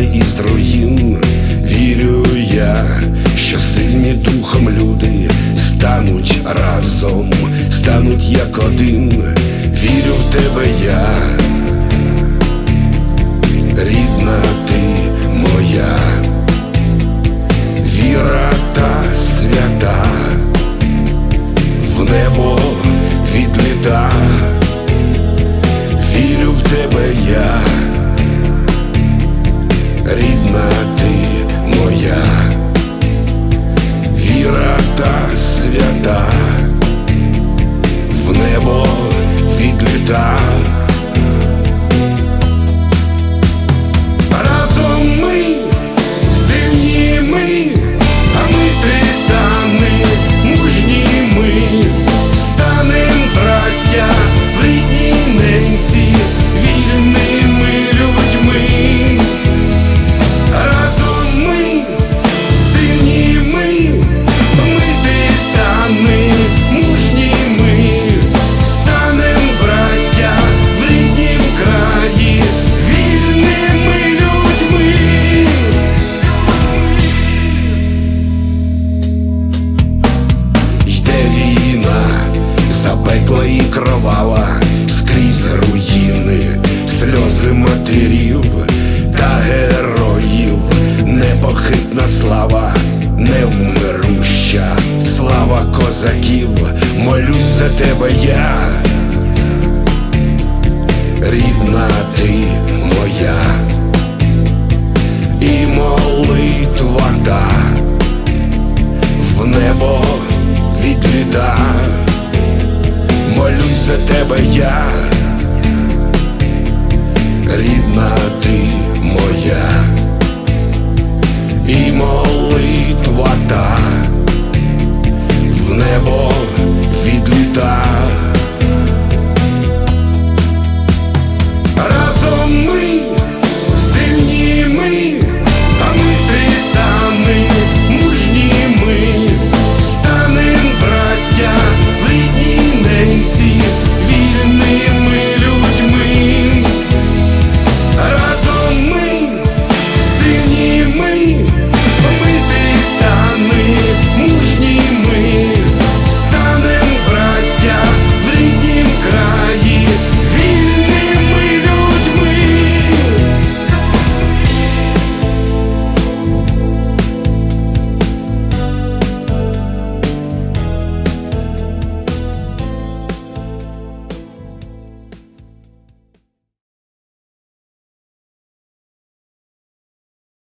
землі із руїн, вірю я, що сильні духом люди стануть разом, стануть як один, вірю в тебе я, рідна ти моя, віра та свята, в небо відліта, вірю в тебе я. yeah. Кровава, скрізь руїни, сльози матерів та героїв, непохитна слава, невмируща, слава козаків, молюсь за тебе я, рідна ти моя, і молитва та. В небо відліта, за тебе я,